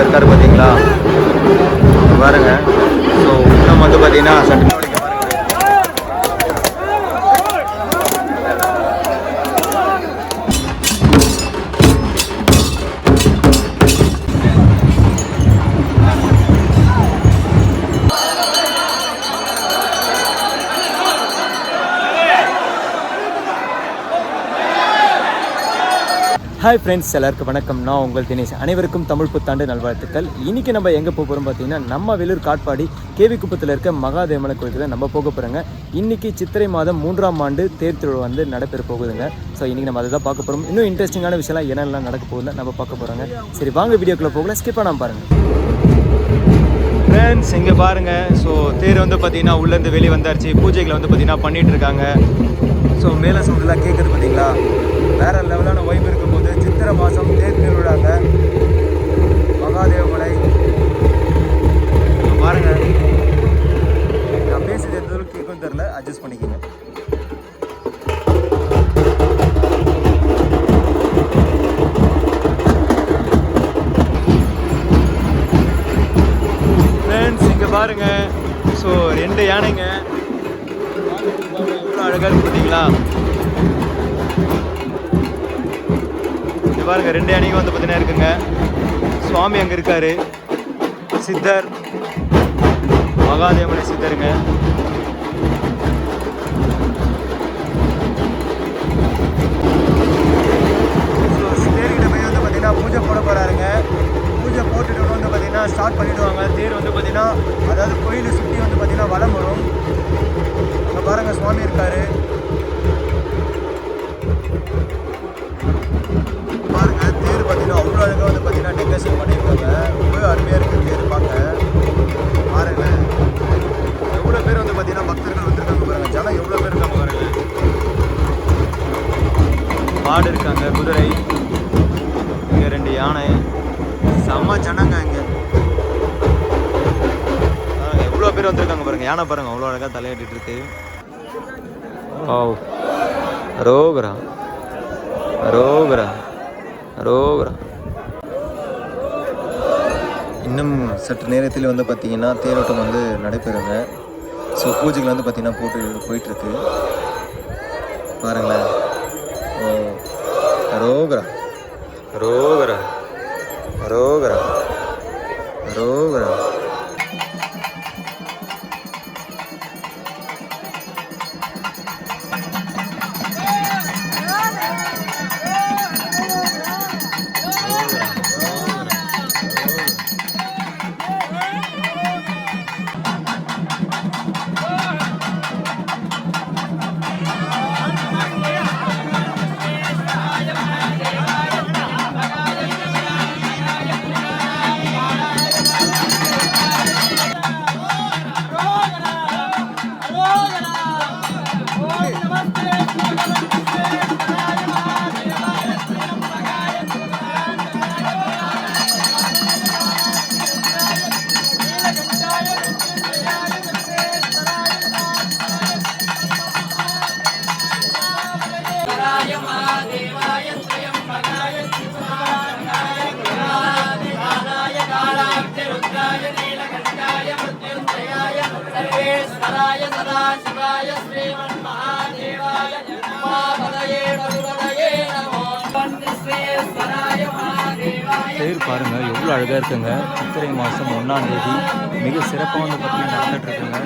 அங்கே இருக்காரு பார்த்தீங்களா பாருங்க. ஸோ இன்னும் வந்து பார்த்தீங்கன்னா சட்டம் ஹாய் ஃப்ரெண்ட்ஸ் எல்லாருக்கும் வணக்கம். நான் உங்கள் தினேஷ். அனைவருக்கும் தமிழ் புத்தாண்டு நல்வாழ்த்துக்கள். இன்றைக்கி நம்ம எங்கே போக போகிறோம் பார்த்தீங்கன்னா நம்ம வேலூர் காட்பாடி கேவி குப்பத்தில் இருக்க மகாதேவன கோயிலுக்கு தான் நம்ம போக போகிறோங்க இன்றைக்கி சித்திரை மாதம் மூன்றாம் ஆண்டு தேர் திருவிழா வந்து நடைபெற போகுதுங்க. ஸோ இன்றைக்கி நம்ம அதை தான் பார்க்க போகிறோம் இன்னும் இன்ட்ரெஸ்டிங்கான விஷயம்லாம் என்னெல்லாம் நடக்க போகுதுன்னு நம்ம பார்க்க போகிறோங்க சரி வாங்க வீடியோக்குள்ளே போகல ஸ்கிப் பண்ணாமல் பாருங்கள் ஃப்ரெண்ட்ஸ் இங்கே பாருங்கள் ஸோ தேர் வந்து பார்த்தீங்கன்னா உள்ளேருந்து வெளியே வந்தாச்சு. பூஜைகளை வந்து பார்த்திங்கன்னா பண்ணிகிட்ருக்காங்க ஸோ மேலே சவுண்டெலாம் கேட்குது பார்த்தீங்களா? வேறு லெவலான வைப் இருக்கும் சித்திரை மாதம் தேர் திருவிழாங்க மகாதேவமலை. இங்க பாருங்க. நான் பேசுறது எந்த அளவுக்கு கேட்கும் தெரில அட்ஜஸ்ட் பண்ணிக்கோங்க. ஃப்ரெண்ட்ஸ் இங்கே பாருங்க. ஸோ ரெண்டு யானைங்க எவ்வளோ அழகாக இருக்கு பார்த்தீங்களா பாருங்க ரெண்டு யானையும் வந்து பார்த்தீங்கன்னா இருக்குங்க. சுவாமி அங்கே இருக்காரு? சித்தர். மகாதேவனை சித்தருங்க. தேர்கிட்ட போய் வந்து பார்த்தீங்கன்னா பூஜை போட போகிறாருங்க பூஜை போட்டுட்டு வந்து பார்த்தீங்கன்னா ஸ்டார்ட் பண்ணிடுவாங்க. தேர் வந்து பார்த்தீங்கன்னா அதாவது கோயிலை சுற்றி வந்து பார்த்தீங்கன்னா வளம் வரும். அங்கே பாருங்கள் சுவாமி இருக்காரு. யானை பாருங்க அவ்வளோ அழகாக தலையாட்டிட்டு இருக்கு. ஓ ரோகரா ரோகரா ரோகரா இன்னும் சற்று நேரத்தில் வந்து பார்த்தீங்கன்னா தேரோட்டம் வந்து நடைபெறுங்க. ஸோ பூஜைகள் வந்து பார்த்தீங்கன்னா போட்டு போயிட்டுருக்கு. பாருங்களேன். ஓ ரோகரா ரோகரா ரோகரா ரோகரா सर्वेश्वराय सदाशिवाय श्रीमन्महादेवाय उमापतये पशुपतये नमो विश्वेश्वराय महादेवाय தேர் பாருங்க எவ்வளோ அழகாக இருக்குங்க சித்திரை மாதம் ஒன்றாம் தேதி மிக சிறப்பாக வந்து பார்த்தீங்கன்னா நடந்துட்டு இருக்குங்க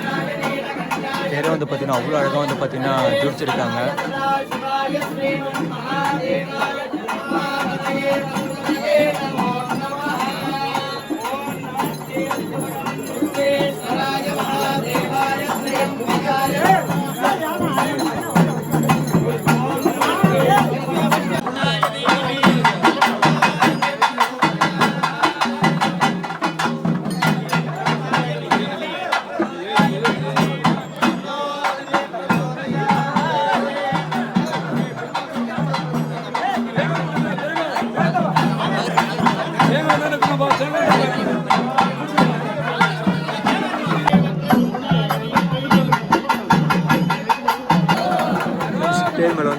தேரை வந்து பார்த்தீங்கன்னா அவ்வளோ அழகாக வந்து பார்த்தீங்கன்னா ஜோடிச்சிருக்காங்க सदाशिवाय श्रीमन्महादेवाय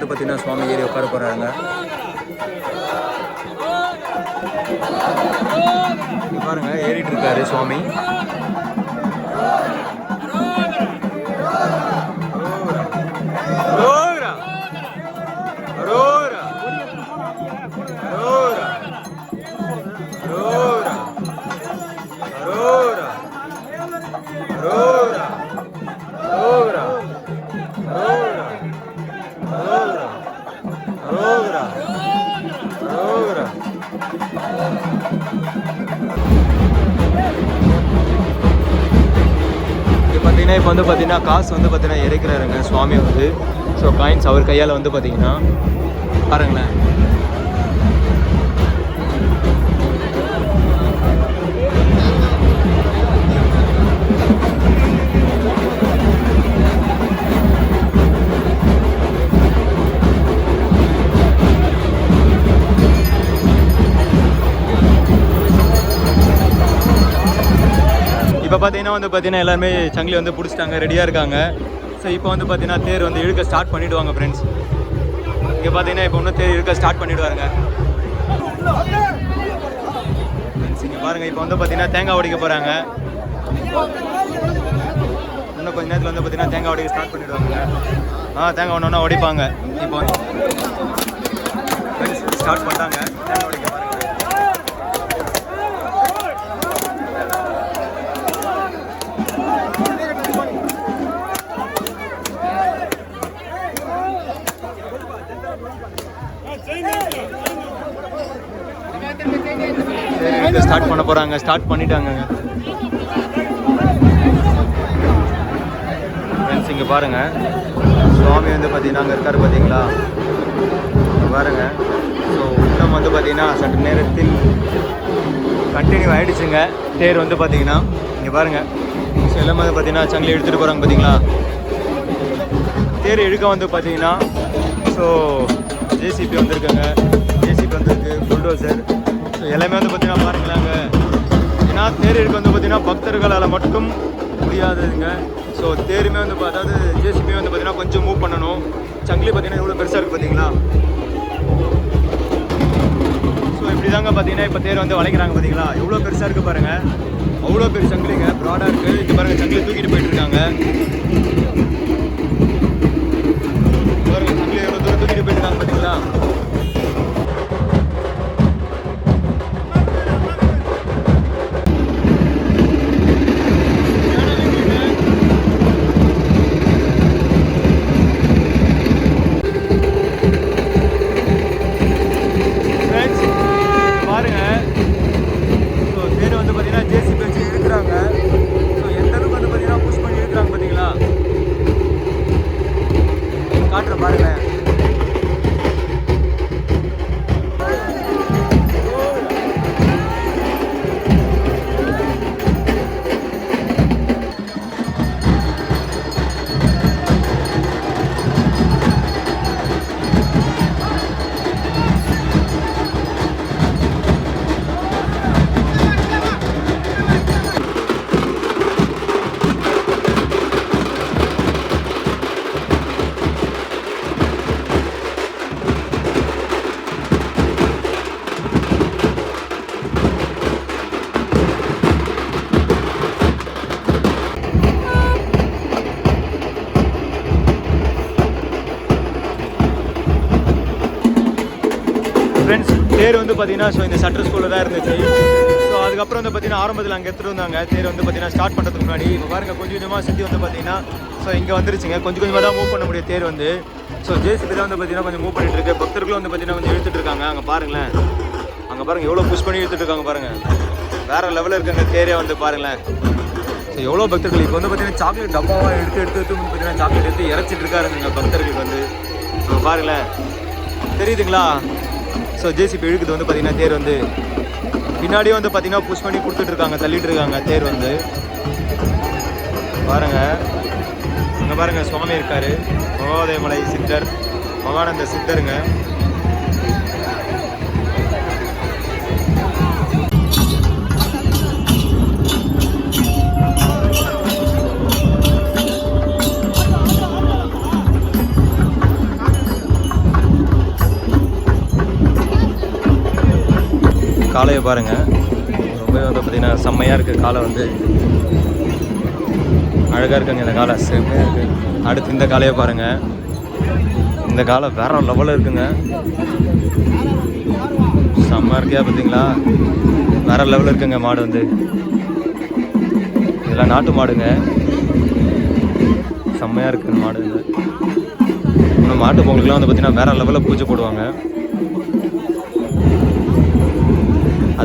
அடுத்து பார்த்தீங்கன்னா சுவாமி ஏறி உட்கார போகிறாங்க பாருங்கள் ஏறிட்டு இருக்காரு சுவாமி. வந்து பார்த்தீங்கன்னா காசு வந்து பார்த்தீங்கன்னா இறைக்கிறாருங்க சுவாமி வந்து. ஸோ காயின்ஸ் அவர் கையால் வந்து பார்த்தீங்கன்னா பாருங்களேன். வந்து பார்த்தீங்கன்னா எல்லாருமே சங்கிலி வந்து பிடிச்சிட்டாங்க ரெடியாக இருக்காங்க. ஸோ இப்போ வந்து பார்த்தீங்கன்னா தேர் வந்து இழுக்க ஸ்டார்ட் பண்ணிடுவாங்க ஃப்ரெண்ட்ஸ் இங்கே பார்த்தீங்கன்னா இப்போ இன்னும் தேர் இழுக்க ஸ்டார்ட் பண்ணிவிடுவாங்க ஃப்ரெண்ட்ஸ் இங்கே பாருங்கள் இப்போ வந்து பார்த்தீங்கன்னா தேங்காய் உடைக்க போகிறாங்க இன்னும் கொஞ்ச நேரத்தில் வந்து பார்த்தீங்கன்னா தேங்காய் உடைக்க ஸ்டார்ட் பண்ணிடுவாங்க. ஆ தேங்காய் ஒன்று ஒன்றா உடைப்பாங்க. இப்போ ஸ்டார்ட் பண்ணிட்டாங்க. தேங்காய் உடைக்க பாருங்க சரி ஸ்டார்ட் பண்ண போறாங்க ஸ்டார்ட் பண்ணிட்டாங்க. ஃப்ரெண்ட்ஸ் இங்கே பாருங்க. சுவாமி வந்து பார்த்தீங்கன்னா அங்கே இருக்காரு பார்த்தீங்களா இங்க பாருங்க. ஸோ இன்னும் வந்து பார்த்தீங்கன்னா சற்று நேரத்தில் கண்டினியூ ஆயிடுச்சுங்க. தேர் வந்து பார்த்தீங்கன்னா இங்கே பாருங்க. ஸோ எல்லாமே வந்து பார்த்தீங்கன்னா சங்கிலி எடுத்துகிட்டு போகிறாங்க பார்த்தீங்களா தேர் இழுக்க வந்து பார்த்தீங்கன்னா ஸோ ஜேசிபி வந்திருக்காங்க. ஜேசிபி வந்திருக்கு. புல்டோசர் எல்லாமே வந்து பார்த்தீங்கன்னா பாருங்களாங்க ஏன்னா தேர் வந்து பார்த்தீங்கன்னா பக்தர்களால் மட்டும் முடியாதுங்க. ஸோ தேருமே வந்து பார்த்தா அதாவது ஜேசிபி வந்து பார்த்தீங்கன்னா கொஞ்சம் மூவ் பண்ணணும். சங்கிலி பார்த்தீங்கன்னா எவ்வளோ பெருசாக இருக்குது பார்த்தீங்களா? ஸோ இப்படி தாங்க பார்த்தீங்கன்னா இப்போ தேர் வந்து வளைக்கிறாங்க பார்த்தீங்களா? எவ்வளோ பெருசாக இருக்குது பாருங்கள் அவ்வளோ பெரிய சங்கிலிங்க. ப்ராடாக இருக்குது இது பாருங்கள் சங்கிலி தூக்கிட்டு போயிட்டு இருக்காங்க. சங்கிலி எவ்வளோ தூரம் தூக்கிட்டு போயிருக்காங்க பார்த்தீங்களா? தேர் வந்து பார்த்தீங்கன்னா ஸோ இந்த சட்டர் ஸ்கூலில் தான் இருந்துச்சு. ஸோ அதுக்கப்புறம் வந்து பார்த்தீங்கன்னா ஆரம்பத்தில் அங்கே எடுத்துகிட்டு வந்தாங்க தேர் வந்து பார்த்தீங்கன்னா ஸ்டார்ட் பண்ணுறதுக்கு முன்னாடி. இப்போ பாருங்க கொஞ்சம் கொஞ்சமாக சுற்றி வந்து பார்த்தீங்கன்னா ஸோ இங்கே வந்துருச்சுங்க. கொஞ்சம் கொஞ்சமாக தான் மூவ் பண்ண முடியும் தேர் வந்து. ஸோ ஜேசிபி தான் வந்து பார்த்தீங்கன்னா கொஞ்சம் மூவ் பண்ணிட்டு இருக்கு. பக்தர்களும் வந்து பார்த்தீங்கன்னா கொஞ்சம் இழுத்துட்டு இருக்காங்க அங்கே பாருங்களேன். அங்கே பாருங்கள் எவ்வளோ புஷ் பண்ணி இழுத்துட்டு இருக்காங்க பாருங்கள் வேறு லெவலில் இருக்காங்க தேரே வந்து பாருங்களேன். ஸோ எவ்வளோ பக்தர்கள். இப்போ வந்து பார்த்தீங்கன்னா சாக்லேட் டப்பாவாக எடுத்து எடுத்து எடுத்து பார்த்தீங்கன்னா சாக்லேட் எடுத்து இறச்சிட்டு இருக்காருங்க பக்தர்களுக்கு வந்து. பாருங்களேன். தெரியுதுங்களா? ஸோ ஜேசிபி இழுக்குது வந்து பார்த்தீங்கன்னா தேர் வந்து. பின்னாடியே வந்து பார்த்தீங்கன்னா புஷ் பண்ணி கொடுத்துட்டு இருக்காங்க தள்ளிட்டு இருக்காங்க தேர் வந்து. பாருங்க. இங்கே பாருங்க சுவாமி இருக்காரு. மகோதயமலை சித்தர் மகானந்த சித்தருங்க. காளையை பாருங்க. ரொம்ப வந்து பார்த்தீங்கன்னா செம்மையாக இருக்குது காலை வந்து அழகாக இருக்குங்க இந்த காலை. செம்மையாக இருக்குது அடுத்து இந்த காலையை பாருங்கள் இந்த காலை வேற லெவலில் இருக்குங்க. செம்ம இருக்கியா பார்த்தீங்களா? வேற லெவலில் இருக்குங்க மாடு வந்து. இதெல்லாம் நாட்டு மாடுங்க. செம்மையாக இருக்கு மாடுங்க மாடு இது இன்னும் மாட்டு பொங்கலுக்குலாம் வந்து பார்த்தீங்கன்னா வேற லெவலில் பூஜை போடுவாங்க.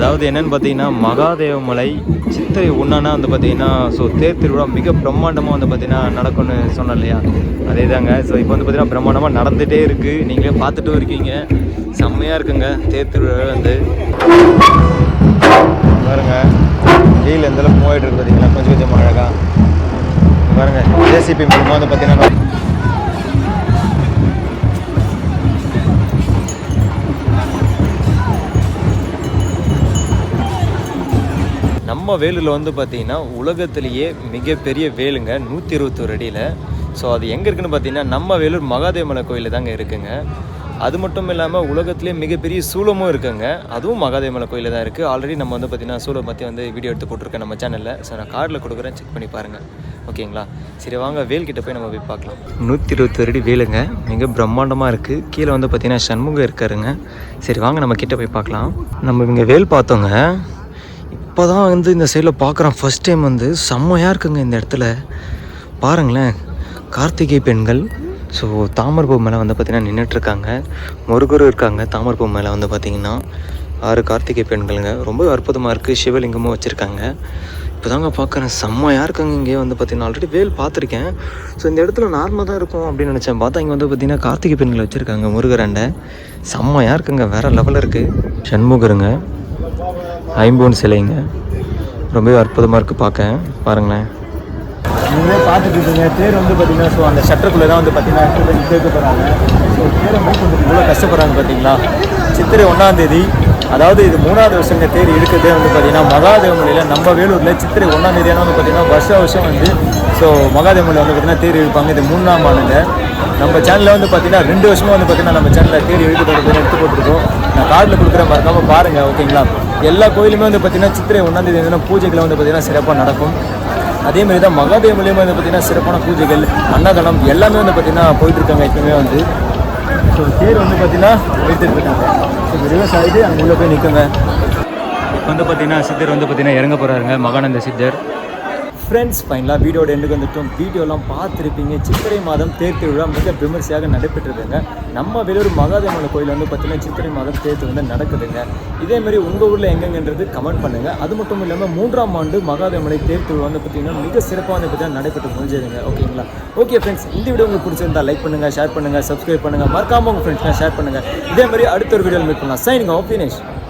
அதாவது என்னென்னு பார்த்தீங்கன்னா மகாதேவமலை சித்திரை ஒன்றானா வந்து பார்த்தீங்கன்னா ஸோ தேர் திருவிழா மிக பிரம்மாண்டமாக வந்து பார்த்தீங்கன்னா நடக்கும்னு சொன்னேன் இல்லையா? அதே தாங்க ஸோ இப்போ வந்து பார்த்தீங்கன்னா பிரம்மாண்டமாக நடந்துகிட்டே இருக்குது நீங்களே பார்த்துட்டும் இருக்கீங்க. செம்மையாக இருக்குங்க தேர் திருவிழா வந்து. பாருங்க. வெயில் எந்தளவுக்கு போயிட்டு இருக்கு பார்த்தீங்களா? கொஞ்சம் கொஞ்சம் அழகா. பாருங்க. ஜேசிபி மூலமாக வந்து பார்த்தீங்கன்னா நம்ம வந்து பார்த்திங்கன்னா உலகத்திலேயே மிகப்பெரிய வேலுங்க நூற்றி இருபத்தோரு அடியில். ஸோ அது எங்கே இருக்குன்னு பார்த்தீங்கன்னா நம்ம வேலூர் மகாதேவமலை கோயிலில் தாங்க இருக்குங்க. அது மட்டும் இல்லாமல் உலகத்துலேயே மிகப்பெரிய சூலமும் இருக்குங்க. அதுவும் மகாதேவமலை கோயிலில் தான் இருக்குது ஆல்ரெடி நம்ம வந்து பார்த்தீங்கன்னா சூளம் பற்றி வந்து வீடியோ எடுத்து போட்டிருக்கேன் நம்ம சேனலில் ஸோ நான் கார்டில் கொடுக்குறேன் செக் பண்ணி பாருங்கள் ஓகேங்களா? சரி வாங்க வேல் கிட்ட போய் நம்ம போய் பார்க்கலாம். நூற்றி இருபத்தொரு அடி வேலுங்க. மிக பிரம்மாண்டமாக இருக்குது கீழே வந்து பார்த்திங்கன்னா சண்முகம் இருக்காருங்க. சரி வாங்க நம்ம கிட்ட போய் பார்க்கலாம். நம்ம இங்கே வேல் பார்த்தோங்க. இப்போ தான் வந்து இந்த சைடில் பார்க்குறோம் ஃபர்ஸ்ட் டைம் வந்து செம்மையாக இருக்குங்க இந்த இடத்துல. பாருங்களேன் கார்த்திகை பெண்கள். ஸோ தாமரப்பூ மேலே வந்து பார்த்திங்கன்னா நின்றுட்டுருக்காங்க முருகரும் இருக்காங்க. தாமரப்பூ மேலே வந்து பார்த்திங்கன்னா ஆறு கார்த்திகை பெண்களுங்க. ரொம்ப அற்புதமாக இருக்குது சிவலிங்கமும் வச்சுருக்காங்க. இப்போ தாங்க பார்க்குறேன் செம்மையாக இருக்காங்க இங்கே வந்து பார்த்திங்கன்னா ஆல்ரெடி வேல் பார்த்துருக்கேன் ஸோ இந்த இடத்துல நார்மலாக தான் இருக்கும் அப்படின்னு நினச்சேன். பார்த்தா இங்கே வந்து பார்த்திங்கன்னா கார்த்திகை பெண்கள் வச்சுருக்காங்க. முருகரண்டை செம்மையாக இருக்குங்க. வேறு லெவலில் இருக்குது சண்முகருங்க. ஐம்பூன் சிலைங்க. ரொம்பவே அற்புதமாக இருக்குது பார்க்க. பாருங்களேன். நீங்களே பார்த்துட்டு இருக்கீங்க. தேர் வந்து பார்த்தீங்கன்னா ஸோ அந்த ஷட்டருக்குள்ளே தான் வந்து பார்த்தீங்கன்னா எடுத்து கேட்க போகிறாங்க ஸோ தேரை மூவ் பண்ணுறதுக்கு இவ்வளோ கஷ்டப்படுறாங்க பார்த்தீங்களா? சித்திரை ஒன்றாம் தேதி அதாவது இது மூணாவது வருஷங்க தேர் எடுக்கிறதே வந்து பார்த்தீங்கன்னா மகாதேவமலையில் நம்ம வேலூரில் சித்திரை ஒன்றாம் தேதியான வந்து பார்த்தீங்கன்னா வருஷ வருஷம் வந்து ஸோ மகாதேவமலையில் வந்து பார்த்தீங்கன்னா தேர் இழுப்பாங்க இது மூணாம் ஆளுங்க. நம்ம சேனலில் வந்து பார்த்தீங்கன்னா ரெண்டு வருஷமாக வந்து பார்த்தீங்கன்னா நம்ம சேனலில் தேர் இழுக்கத்தோட எடுத்து போட்டிருக்கோம். நான் கார்டில் கொடுக்குற மறக்காமல் பாருங்கள் ஓகேங்களா? எல்லா கோயிலுமே வந்து பார்த்தீங்கன்னா சித்திரை ஒன்றாந்தேதி வந்து பூஜைகளை வந்து பார்த்தீங்கன்னா சிறப்பாக நடக்கும். அதே மாதிரி தான் மகாதேவலையும் வந்து பார்த்திங்கன்னா சிறப்பான பூஜைகள் அன்னதானம் எல்லாமே வந்து பார்த்திங்கன்னா போயிட்டுருக்காங்க எப்பவுமே வந்து. ஸோ தேர் வந்து பார்த்திங்கன்னா எடுத்துட்டு ஸோ ஸோ ஆகிட்டு அங்கே உள்ளே போய் நிற்குங்க வந்து பார்த்தீங்கன்னா சித்தர் வந்து பார்த்திங்கன்னா இறங்க போகிறாருங்க மகானந்த சித்தர். ஃப்ரெண்ட்ஸ் ஃபைனலாக வீடியோட எண்டுக்கு வந்துட்டோம். வீடியோலாம் பார்த்துருப்பீங்க. சித்திரை மாதம் தேர் திருவிழா மிக விமர்சையாக நடைபெற்றதுங்க. நம்ம வேலூர் மகாதேவன் கோயில் வந்து பார்த்தீங்கன்னா சித்திரை மாதம் தேர் திருவிழா நடக்குதுங்க. இதே மாதிரி உங்கள் ஊரில் எங்கெங்கன்றது கமெண்ட் பண்ணுங்கள் அது மட்டும் இல்லாமல் மூன்றாம் ஆண்டு மகாதேவனை தேர் திருவிழா வந்து பார்த்தீங்கன்னா மிக சிறப்பாக வந்து பார்த்தீங்கன்னா நடைபெற்று முடிஞ்சதுங்க. ஓகேங்களா? ஓகே ஃப்ரெண்ட்ஸ் இந்த வீடியோ உங்களுக்கு பிடிச்சிருந்தா லைக் பண்ணுங்கள் ஷேர் பண்ணுங்கள் சப்ஸ்கிரைப் பண்ணுங்கள் மறக்காமல் உங்கள் ஃப்ரெண்ட்ஸ்லாம் ஷேர் பண்ணுங்கள் இதே மாதிரி அடுத்த ஒரு வீடியோவில் மீட் பண்ணலாம். Signing off